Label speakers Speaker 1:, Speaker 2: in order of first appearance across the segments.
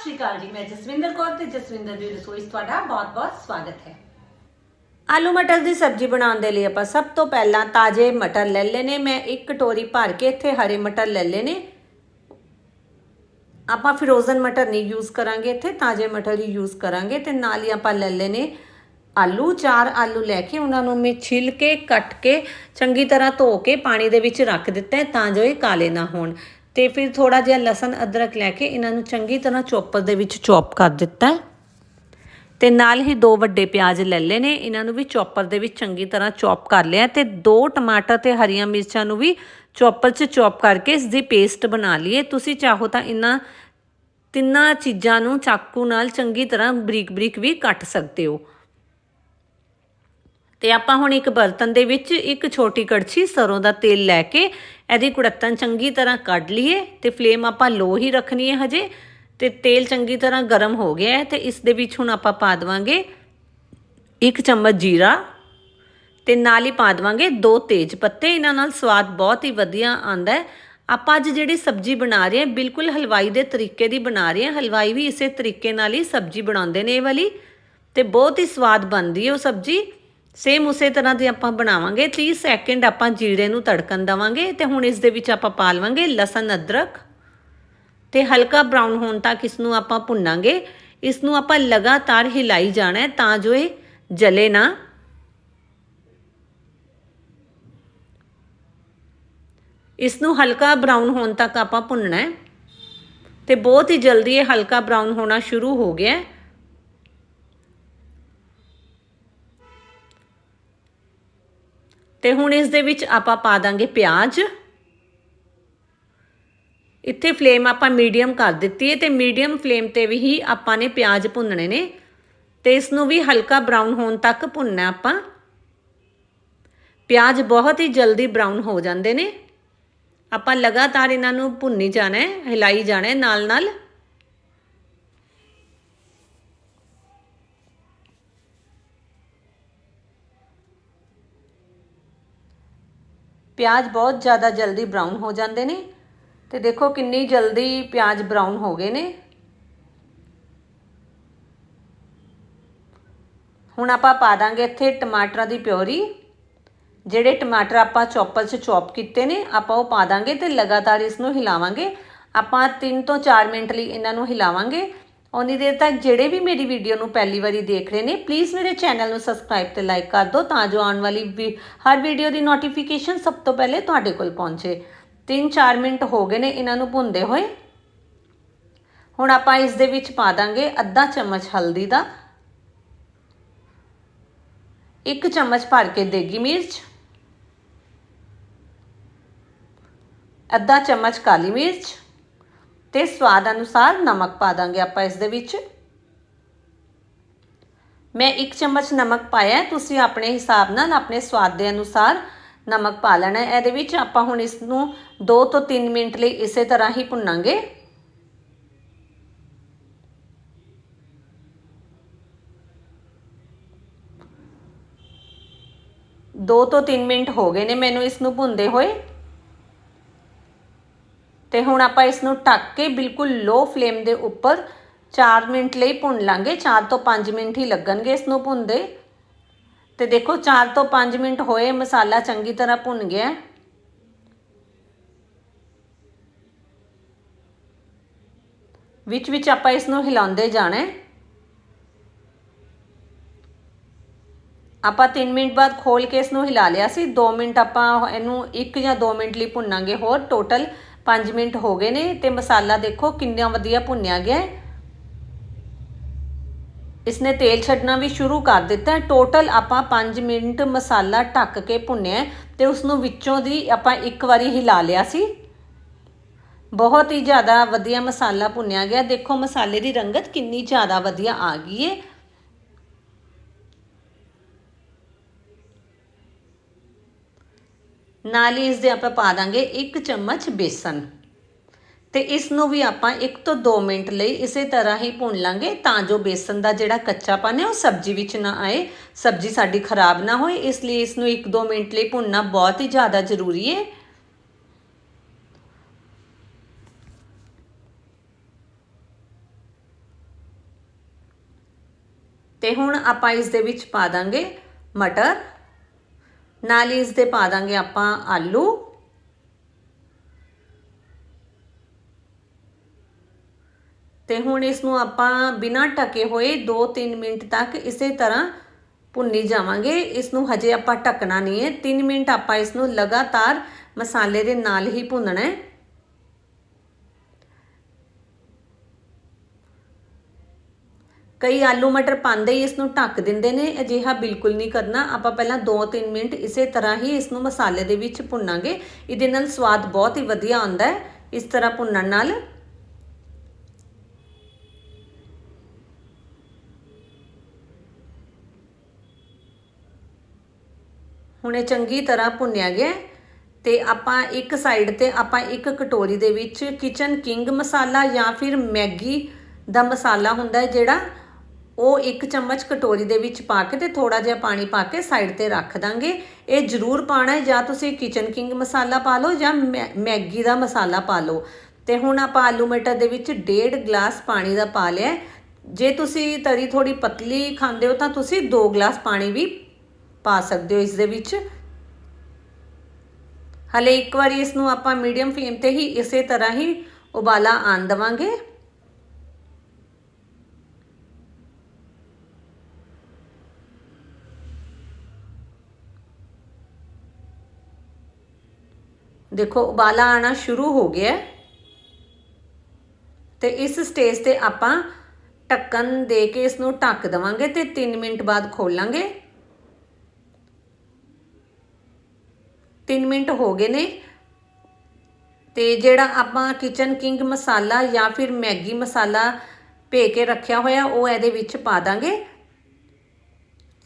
Speaker 1: ਸ਼੍ਰੀ ਅਕਾਲ ਜੀ, ਮੈਂ ਜਸਵਿੰਦਰ ਕੌਰ ਤੇ ਜਸਵਿੰਦਰ ਦੀ ਰਸੋਈ 'ਚ ਤੁਹਾਡਾ ਬਹੁਤ-ਬਹੁਤ ਸਵਾਗਤ ਹੈ।
Speaker 2: ਆਲੂ ਮਟਰ ਦੀ ਸਬਜ਼ੀ ਬਣਾਉਣ ਦੇ ਲਈ ਆਪਾਂ ਸਭ ਤੋਂ ਪਹਿਲਾਂ ਤਾਜ਼ੇ ਮਟਰ ਲੈ ਲੈਣੇ ਮੈਂ ਇੱਕ ਕਟੋਰੀ ਭਰ ਕੇ ਇੱਥੇ ਹਰੇ ਮਟਰ ਲੈ ਲੈਣੇ ਆਪਾਂ ਫਰੋਜ਼ਨ ਮਟਰ ਨਹੀਂ ਯੂਜ਼ ਕਰਾਂਗੇ ਇੱਥੇ, ਤਾਜ਼ੇ ਮਟਰ ਹੀ ਯੂਜ਼ ਕਰਾਂਗੇ ਤੇ ਨਾਲ ਹੀ ਆਪਾਂ ਲੈ ਲੈਣੇ ਆਲੂ। ਚਾਰ ਆਲੂ ਲੈ ਕੇ ਉਹਨਾਂ ਨੂੰ ਮੈਂ ਛਿਲ ਕੇ, ਕੱਟ ਕੇ, ਚੰਗੀ ਤਰ੍ਹਾਂ ਧੋ ਕੇ ਪਾਣੀ ਦੇ ਵਿੱਚ ਰੱਖ ਦਿੱਤਾ ਹੈ ਤਾਂ ਜੋ ਇਹ ਕਾਲੇ ਨਾ ਹੋਣ। ਤੇ ਫਿਰ ਥੋੜਾ ਜਿਹਾ ਲਸਣ, ਅਦਰਕ ਲੈ ਕੇ ਇਹਨਾਂ ਨੂੰ ਚੰਗੀ ਤਰ੍ਹਾਂ ਚੋਪਰ ਦੇ ਵਿੱਚ ਚੌਪ ਕਰ ਦਿੱਤਾ ਹੈ। ਤੇ ਨਾਲ ਹੀ ਦੋ ਵੱਡੇ ਪਿਆਜ਼ ਲੈ ਲਏ ਨੇ, ਇਹਨਾਂ ਨੂੰ ਵੀ ਚੌਪਰ ਦੇ ਵਿੱਚ ਚੰਗੀ ਤਰ੍ਹਾਂ ਚੌਪ ਕਰ ਲਿਆ ਤੇ ਦੋ ਟਮਾਟਰ ਤੇ ਹਰੀਆਂ ਮਿਰਚਾਂ ਨੂੰ ਵੀ ਚੌਪਰ 'ਚ ਚੌਪ ਕਰਕੇ ਇਸ ਦੀ ਪੇਸਟ ਬਣਾ ਲਈਏ। ਤੁਸੀਂ ਚਾਹੋ ਤਾਂ ਇਹਨਾਂ ਤਿੰਨਾਂ ਚੀਜ਼ਾਂ ਨੂੰ ਚਾਕੂ ਨਾਲ ਚੰਗੀ ਤਰ੍ਹਾਂ ਬਰੀਕ ਬਰੀਕ ਵੀ ਕੱਟ ਸਕਦੇ ਹੋ। ਤੇ ਆਪਾਂ ਹੁਣ ਇੱਕ ਬਰਤਨ ਦੇ ਵਿੱਚ ਇੱਕ ਛੋਟੀ ਕੜਛੀ ਸਰੋਂ ਦਾ ਤੇਲ ਲੈ ਕੇ ਇਹਦੀ ਕੁੜੱਤਨ ਚੰਗੀ ਤਰ੍ਹਾਂ ਕੱਢ ਲਈਏ ਤੇ ਫਲੇਮ ਆਪਾਂ ਲੋ ਹੀ ਰੱਖਣੀ ਹੈ ਹਜੇ ਤੇ ਤੇਲ ਚੰਗੀ ਤਰ੍ਹਾਂ ਗਰਮ ਹੋ ਗਿਆ ਹੈ ਤੇ ਇਸ ਦੇ ਵਿੱਚ ਹੁਣ ਆਪਾਂ ਪਾ ਦਵਾਂਗੇ ਇੱਕ ਚਮਚ ਜੀਰਾ ਤੇ ਨਾਲ ਹੀ ਪਾ ਦਵਾਂਗੇ ਦੋ ਤੇਜ ਪੱਤੇ। ਇਹਨਾਂ ਨਾਲ ਸਵਾਦ ਬਹੁਤ ਹੀ ਵਧੀਆ ਆਂਦਾ ਹੈ। ਆਪਾਂ ਅੱਜ ਜਿਹੜੀ ਸਬਜ਼ੀ ਬਣਾ ਰਹੇ ਹਾਂ, ਬਿਲਕੁਲ ਹਲਵਾਈ ਦੇ ਤਰੀਕੇ ਦੀ ਬਣਾ ਰਹੇ ਹਾਂ। ਹਲਵਾਈ ਵੀ ਇਸੇ ਤਰੀਕੇ ਨਾਲ ਹੀ ਸਬਜ਼ੀ ਬਣਾਉਂਦੇ ਨੇ ਇਹ ਵਾਲੀ ਤੇ ਬਹੁਤ ਹੀ ਸਵਾਦ ਬਣਦੀ ਹੈ ਉਹ ਸਬਜ਼ੀ। ਸੇਮ ਉਸੇ ਤਰ੍ਹਾਂ ਦੀ ਆਪਾਂ ਬਣਾਵਾਂਗੇ 30 ਸੈਕਿੰਡ ਆਪਾਂ ਜੀਰੇ ਨੂੰ ਤੜਕਣ ਦਵਾਂਗੇ ਤੇ ਹੁਣ ਇਸ ਦੇ ਵਿੱਚ ਆਪਾਂ ਪਾ ਲਵਾਂਗੇ ਲਸਣ, ਅਦਰਕ ਤੇ ਹਲਕਾ ਬ੍ਰਾਊਨ ਹੋਣ ਤੱਕ ਇਸ ਨੂੰ ਆਪਾਂ ਭੁੰਨਾਂਗੇ। ਇਸ ਨੂੰ ਆਪਾਂ ਲਗਾਤਾਰ ਹਿਲਾਈ ਜਾਣਾ ਤਾਂ ਜੋ ਇਹ ਜਲੇ ਨਾ। ਇਸ ਨੂੰ ਹਲਕਾ ਬ੍ਰਾਊਨ ਹੋਣ ਤੱਕ ਆਪਾਂ ਭੁੰਨਣਾ ਹੈ ਤੇ ਬਹੁਤ ਹੀ ਜਲਦੀ ਇਹ ਹਲਕਾ ਬ੍ਰਾਊਨ ਹੋਣਾ ਸ਼ੁਰੂ ਹੋ ਗਿਆ ਹੈ। ਤੇ ਹੁਣ ਇਸ ਦੇ ਵਿੱਚ ਆਪਾਂ ਪਾ ਦਾਂਗੇ ਪਿਆਜ਼। ਇੱਥੇ ਫਲੇਮ ਆਪਾਂ ਮੀਡੀਅਮ ਕਰ ਦਿੱਤੀ ਹੈ ਤੇ ਮੀਡੀਅਮ ਫਲੇਮ ਤੇ ਵੀ ਹੀ ਆਪਾਂ ਨੇ ਪਿਆਜ਼ ਭੁੰਨਣੇ ਨੇ ਤੇ ਇਸ ਨੂੰ ਵੀ ਹਲਕਾ ਬ੍ਰਾਊਨ ਹੋਣ ਤੱਕ ਭੁੰਨਣਾ ਆਪਾਂ। ਪਿਆਜ਼ ਬਹੁਤ ਹੀ ਜਲਦੀ ਬ੍ਰਾਊਨ ਹੋ ਜਾਂਦੇ ਨੇ। ਆਪਾਂ ਲਗਾਤਾਰ ਇਹਨਾਂ ਨੂੰ ਭੁੰਨੀ ਜਾਣਾ ਹੈ, ਹਿਲਾਈ ਜਾਣਾ ਹੈ ਨਾਲ ਨਾਲ ਪਿਆਜ਼ ਬਹੁਤ ਜ਼ਿਆਦਾ ਜਲਦੀ ਬਰਾਊਨ ਹੋ ਜਾਂਦੇ ਨੇ। ਤੇ ਦੇਖੋ ਕਿੰਨੀ ਜਲਦੀ ਪਿਆਜ਼ ਬਰਾਊਨ ਹੋ ਗਏ ਨੇ। ਹੁਣ ਆਪਾਂ ਪਾ ਦਾਂਗੇ ਇੱਥੇ ਟਮਾਟਰਾਂ ਦੀ ਪਿਓਰੀ ਜਿਹੜੇ ਟਮਾਟਰ ਆਪਾਂ ਚੌਪਰ 'ਚ ਚੌਪ ਕੀਤੇ ਨੇ, ਆਪਾਂ ਉਹ ਪਾ ਦਾਂਗੇ ਤੇ ਲਗਾਤਾਰ ਇਸ ਨੂੰ ਹਿਲਾਵਾਂਗੇ। ਆਪਾਂ 3 ਤੋਂ 4 ਮਿੰਟ ਲਈ ਇਹਨਾਂ ਨੂੰ ਹਿਲਾਵਾਂਗੇ। ਉਨੀ ਦੇਰ ਤੱਕ ਜਿਹੜੇ ਵੀ ਮੇਰੀ ਵੀਡੀਓ ਨੂੰ ਪਹਿਲੀ ਵਾਰੀ ਦੇਖ ਰਹੇ ਨੇ ਪਲੀਜ਼ ਮੇਰੇ ਚੈਨਲ ਨੂੰ ਸਬਸਕ੍ਰਾਈਬ ਤੇ ਲਾਈਕ ਕਰ ਦਿਓ ਤਾਂ ਜੋ ਆਉਣ ਵਾਲੀ ਹਰ ਵੀਡੀਓ ਦੀ ਨੋਟੀਫਿਕੇਸ਼ਨ ਸਭ ਤੋਂ ਪਹਿਲੇ ਤੁਹਾਡੇ ਕੋਲ ਪਹੁੰਚੇ। 3-4 ਮਿੰਟ ਹੋ ਗਏ ਨੇ ਇਹਨਾਂ ਨੂੰ ਭੁੰਦੇ ਹੋਏ। ਹੁਣ ਆਪਾਂ ਇਸ ਦੇ ਵਿੱਚ ਪਾ ਦਾਂਗੇ ਅੱਧਾ ਚਮਚ ਹਲਦੀ ਦਾ। ਇੱਕ ਚਮਚ ਭਰ ਕੇ ਦੇਗੀ ਮਿਰਚ। ਅੱਧਾ ਚਮਚ ਕਾਲੀ ਮਿਰਚ। ਤੇ ਸਵਾਦ ਅਨੁਸਾਰ ਨਮਕ ਪਾ ਦਾਂਗੇ ਆਪਾਂ ਇਸ ਦੇ ਵਿੱਚ। ਮੈਂ 1 ਚਮਚ ਨਮਕ ਪਾਇਆ ਤੁਸੀਂ ਆਪਣੇ ਹਿਸਾਬ ਨਾਲ ਆਪਣੇ ਸਵਾਦ ਦੇ ਅਨੁਸਾਰ ਨਮਕ ਪਾ ਲੈਣਾ ਹੈ। ਇਹਦੇ ਵਿੱਚ ਆਪਾਂ ਹੁਣ ਇਸ ਨੂੰ 2 ਤੋਂ 3 ਮਿੰਟ ਲਈ ਇਸੇ ਤਰ੍ਹਾਂ ਹੀ ਭੁੰਨਾਂਗੇ। ਦੋ ਤੋਂ 3 ਮਿੰਟ ਹੋ ਗਏ ਨੇ ਮੈਨੂੰ ਇਸ ਨੂੰ ਭੁੰਦੇ ਹੋਏ। ਤੇ ਹੁਣ ਆਪਾਂ ਇਸ ਨੂੰ ਢੱਕ ਕੇ ਬਿਲਕੁਲ ਲੋ ਫਲੇਮ ਦੇ ਉੱਪਰ 4 ਮਿੰਟ ਲਈ ਭੁੰਨ ਲਾਂਗੇ। 4 ਤੋਂ 5 ਮਿੰਟ ਹੀ ਲੱਗਣਗੇ ਇਸ ਨੂੰ ਭੁੰਨਦੇ। ਤੇ ਦੇਖੋ 4 ਤੋਂ 5 ਮਿੰਟ ਹੋਏ, ਮਸਾਲਾ ਚੰਗੀ ਤਰ੍ਹਾਂ ਭੁੰਨ ਗਿਆ। ਵਿੱਚ ਵਿੱਚ ਆਪਾਂ ਇਸ ਨੂੰ ਹਿਲਾਉਂਦੇ ਜਾਣਾ ਆਪਾਂ 3 ਮਿੰਟ ਬਾਅਦ ਖੋਲ ਕੇ ਇਸ ਨੂੰ ਹਿਲਾ ਲਿਆ ਸੀ। 2 ਮਿੰਟ ਆਪਾਂ ਇਹਨੂੰ 1 ਜਾਂ 2 ਮਿੰਟ ਲਈ ਭੁੰਨਾਂਗੇ ਹੋਰ। ਟੋਟਲ 5 ਮਿੰਟ ਹੋ ਗਏ ਨੇ ਤੇ ਮਸਾਲਾ ਦੇਖੋ ਕਿੰਨਾ ਵਧੀਆ ਭੁੰਨਿਆ ਗਿਆ ਇਸਨੇ ਤੇਲ ਛੱਡਣਾ ਵੀ ਸ਼ੁਰੂ ਕਰ ਦਿੱਤਾ। ਹੈ ਟੋਟਲ ਆਪਾਂ 5 ਮਿੰਟ ਮਸਾਲਾ ਢੱਕ ਕੇ ਭੁੰਨਿਆ ਤੇ ਉਸ ਨੂੰ ਵਿੱਚੋਂ ਦੀ ਆਪਾਂ ਇੱਕ ਵਾਰੀ ਹਿਲਾ ਲਿਆ ਸੀ। ਬਹੁਤ ਹੀ ਜ਼ਿਆਦਾ ਵਧੀਆ ਮਸਾਲਾ ਭੁੰਨਿਆ ਗਿਆ। ਦੇਖੋ ਮਸਾਲੇ ਦੀ ਰੰਗਤ ਕਿੰਨੀ ਜ਼ਿਆਦਾ ਵਧੀਆ ਆ ਗਈ ਹੈ। ਨਾਲ ਹੀ ਇਸ ਦੇ ਆਪਾਂ ਪਾ ਦਾਂਗੇ 1 ਚਮਚ ਬੇਸਨ। ਤੇ ਇਸ ਨੂੰ ਵੀ ਆਪਾਂ 1 ਤੋਂ 2 ਮਿੰਟ ਲਈ ਇਸੇ ਤਰ੍ਹਾਂ ਹੀ ਭੁੰਨ ਲਾਂਗੇ ਤਾਂ ਜੋ ਬੇਸਨ ਦਾ ਜਿਹੜਾ ਕੱਚਾਪਨ ਹੈ ਉਹ ਸਬਜ਼ੀ ਵਿੱਚ ਨਾ ਆਏ, ਸਬਜ਼ੀ ਸਾਡੀ ਖਰਾਬ ਨਾ ਹੋਏ, ਇਸ ਲਈ ਇਸ ਨੂੰ 1-2 ਮਿੰਟ ਲਈ ਭੁੰਨਣਾ ਬਹੁਤ ਹੀ ਜ਼ਿਆਦਾ ਜ਼ਰੂਰੀ ਹੈ। ਤੇ ਹੁਣ ਆਪਾਂ ਇਸ ਦੇ ਵਿੱਚ ਪਾ ਦਾਂਗੇ ਮਟਰ। ਨਾਲ ਹੀ ਇਸ ਦੇ ਪਾ ਦਾਂਗੇ ਆਪਾਂ ਆਲੂ। ਤੇ ਹੁਣ ਇਸ ਨੂੰ ਆਪਾਂ ਬਿਨਾਂ ਢਕੇ ਹੋਏ 2-3 ਮਿੰਟ ਤੱਕ ਇਸੇ ਤਰ੍ਹਾਂ ਭੁੰਨੀ ਜਾਵਾਂਗੇ। ਇਸ ਨੂੰ ਹਜੇ ਆਪਾਂ ਢੱਕਣਾ ਨਹੀਂ ਹੈ। 3 ਮਿੰਟ ਆਪਾਂ ਇਸ ਨੂੰ ਲਗਾਤਾਰ ਮਸਾਲੇ ਦੇ ਨਾਲ ਹੀ ਭੁੰਨਣਾ ਹੈ। ਕਈ ਆਲੂ ਮਟਰ ਪਾਉਂਦੇ ਹੀ ਇਸ ਨੂੰ ਢੱਕ ਦਿੰਦੇ ਨੇ, ਅਜਿਹਾ ਬਿਲਕੁਲ ਨਹੀਂ ਕਰਨਾ। ਆਪਾਂ ਪਹਿਲਾਂ 2-3 ਮਿੰਟ ਇਸੇ ਤਰ੍ਹਾਂ ਹੀ ਇਸ ਨੂੰ ਮਸਾਲੇ ਦੇ ਵਿੱਚ ਭੁੰਨਾਂਗੇ। ਇਹਦੇ ਨਾਲ ਸਵਾਦ ਬਹੁਤ ਹੀ ਵਧੀਆ ਆਉਂਦਾ ਹੈ। ਇਸ ਤਰ੍ਹਾਂ ਭੁੰਨਣ ਨਾਲ ਹੁਣੇ ਚੰਗੀ ਤਰ੍ਹਾਂ ਭੁੰਨਿਆ ਗਿਆ ਤੇ ਆਪਾਂ ਇੱਕ ਸਾਈਡ ਤੇ ਆਪਾਂ ਇੱਕ ਕਟੋਰੀ ਦੇ ਵਿੱਚ ਕਿਚਨ ਕਿੰਗ ਮਸਾਲਾ ਜਾਂ ਫਿਰ ਮੈਗੀ ਦਾ ਮਸਾਲਾ ਹੁੰਦਾ ਹੈ ਜਿਹੜਾ ਉਹ ਇੱਕ ਚਮਚ ਕਟੋਰੀ ਦੇ ਵਿੱਚ ਪਾ ਕੇ ਤੇ ਥੋੜਾ ਜਿਹਾ ਪਾਣੀ ਪਾ ਕੇ ਸਾਈਡ ਤੇ ਰੱਖ ਦਾਂਗੇ। ਇਹ ਜ਼ਰੂਰ ਪਾਣਾ ਹੈ, ਜਾਂ ਤੁਸੀਂ ਕਿਚਨ ਕਿੰਗ ਮਸਾਲਾ ਪਾ ਲਓ ਜਾਂ ਮੈਗੀ ਦਾ ਮਸਾਲਾ ਪਾ ਲਓ। ਤੇ ਹੁਣ ਆਪਾਂ ਆਲੂ ਮਟਰ ਦੇ ਵਿੱਚ ਡੇਢ ਗਲਾਸ ਪਾਣੀ ਦਾ ਪਾ ਲਿਆ ਜੇ ਤੁਸੀਂ ਤਰੀ ਥੋੜੀ ਪਤਲੀ ਖਾਂਦੇ ਹੋ ਤਾਂ ਤੁਸੀਂ 2 ਗਲਾਸ ਪਾਣੀ ਵੀ ਪਾ ਸਕਦੇ ਹੋ ਇਸ ਦੇ ਵਿੱਚ। ਹਲੇ ਇੱਕ ਵਾਰੀ ਇਸ ਨੂੰ ਆਪਾਂ ਮੀਡੀਅਮ ਫਲੇਮ ਤੇ ਹੀ ਇਸੇ ਤਰ੍ਹਾਂ ਹੀ ਉਬਾਲਾ ਆਣ ਦਵਾਂਗੇ। ਦੇਖੋ, ਉਬਾਲਾ ਆਣਾ ਸ਼ੁਰੂ ਹੋ ਗਿਆ ਤੇ ਇਸ ਸਟੇਜ ਤੇ ਆਪਾਂ ਢੱਕਣ ਦੇ ਕੇ ਇਸ ਨੂੰ ਢੱਕ ਦਵਾਂਗੇ ਤੇ 3 ਮਿੰਟ ਬਾਅਦ ਖੋਲਾਂਗੇ। 3 ਮਿੰਟ ਹੋ ਗਏ ਨੇ। ਤੇ ਜਿਹੜਾ ਆਪਾਂ ਕਿਚਨ ਕਿੰਗ ਮਸਾਲਾ ਜਾਂ ਫਿਰ ਮੈਗੀ ਮਸਾਲਾ ਭੇ ਕੇ ਰੱਖਿਆ ਹੋਇਆ, ਉਹ ਇਹਦੇ ਵਿੱਚ ਪਾ ਦਾਂਗੇ।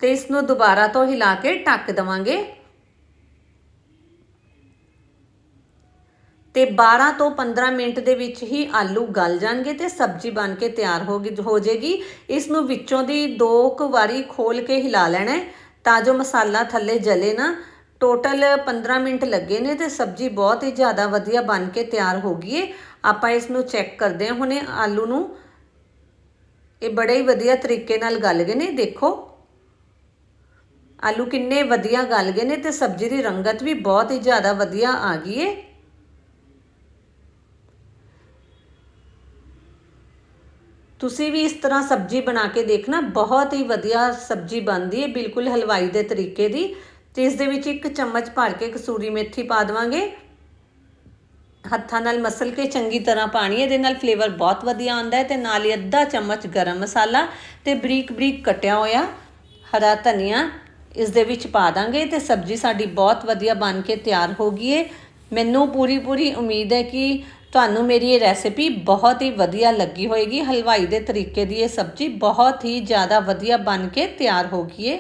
Speaker 2: ਤੇ ਇਸ ਨੂੰ ਦੁਬਾਰਾ ਤੋਂ ਹਿਲਾ ਕੇ ਢੱਕ ਦਵਾਂਗੇ। ਤੇ 12 ਤੋਂ 15 ਮਿੰਟ ਦੇ ਵਿੱਚ ਹੀ ਆਲੂ ਗਲ ਜਾਣਗੇ ਤੇ ਸਬਜ਼ੀ ਬਣ ਕੇ ਤਿਆਰ ਹੋ ਗਈ ਹੋ ਜਾਏਗੀ ਇਸ ਨੂੰ ਵਿੱਚੋਂ ਦੀ ਦੋ ਕੁ ਵਾਰੀ ਖੋਲ ਕੇ ਹਿਲਾ ਲੈਣਾ ਤਾਂ ਜੋ ਮਸਾਲਾ ਥੱਲੇ ਜਲੇ ਨਾ। ਟੋਟਲ 15 ਮਿੰਟ ਲੱਗੇ ਨੇ ਤੇ ਸਬਜ਼ੀ ਬਹੁਤ ਹੀ ਜ਼ਿਆਦਾ ਵਧੀਆ ਬਣ ਕੇ ਤਿਆਰ ਹੋ ਗਈ ਹੈ ਆਪਾਂ ਇਸ ਨੂੰ ਚੈੱਕ ਕਰਦੇ ਹਾਂ ਹੁਣੇ ਆਲੂ ਨੂੰ। ਇਹ ਬੜੇ ਹੀ ਵਧੀਆ ਤਰੀਕੇ ਨਾਲ ਗਲ ਗਏ ਨੇ, ਦੇਖੋ। ਆਲੂ ਕਿੰਨੇ ਵਧੀਆ ਗਲ ਗਏ ਨੇ ਤੇ ਸਬਜ਼ੀ ਦੀ ਰੰਗਤ ਵੀ ਬਹੁਤ ਹੀ ਜ਼ਿਆਦਾ ਵਧੀਆ ਆ ਗਈ ਹੈ ਤੁਸੀਂ ਵੀ ਇਸ ਤਰ੍ਹਾਂ ਸਬਜ਼ੀ ਬਣਾ ਕੇ ਦੇਖਣਾ, ਬਹੁਤ ਹੀ ਵਧੀਆ ਸਬਜ਼ੀ ਬਣਦੀ ਹੈ, ਬਿਲਕੁਲ ਹਲਵਾਈ ਦੇ ਤਰੀਕੇ ਦੀ। ਤੇ ਇਸ ਦੇ ਵਿੱਚ ਇੱਕ ਚਮਚ ਭਰ ਕੇ ਕਸੂਰੀ ਮੇਥੀ ਪਾ ਦਵਾਂਗੇ। ਹੱਥਾਂ ਨਾਲ ਮਸਲ ਕੇ ਚੰਗੀ ਤਰ੍ਹਾਂ ਪਾਣੀ, ਇਹਦੇ ਨਾਲ ਫਲੇਵਰ ਬਹੁਤ ਵਧੀਆ ਆਉਂਦਾ ਹੈ ਤੇ ਨਾਲ ਹੀ ਅੱਧਾ ਚਮਚ ਗਰਮ ਮਸਾਲਾ ਤੇ ਬਰੀਕ ਬਰੀਕ ਕਟਿਆ ਹੋਇਆ ਹਰਾ ਧਨੀਆ ਇਸ ਦੇ ਵਿੱਚ ਪਾ ਦਾਂਗੇ ਤੇ ਸਬਜ਼ੀ ਸਾਡੀ ਬਹੁਤ ਵਧੀਆ ਬਣ ਕੇ ਤਿਆਰ ਹੋ ਗਈ ਹੈ। ਮੈਨੂੰ ਪੂਰੀ ਪੂਰੀ ਉਮੀਦ ਹੈ ਕਿ ਤੁਹਾਨੂੰ ਮੇਰੀ ਇਹ ਰੈਸਿਪੀ ਬਹੁਤ ਹੀ ਵਧੀਆ ਲੱਗੀ ਹੋਏਗੀ। ਹਲਵਾਈ ਦੇ ਤਰੀਕੇ ਦੀ ਇਹ ਸਬਜ਼ੀ ਬਹੁਤ ਹੀ ਜ਼ਿਆਦਾ ਵਧੀਆ ਬਣ ਕੇ ਤਿਆਰ ਹੋ ਗਈ ਹੈ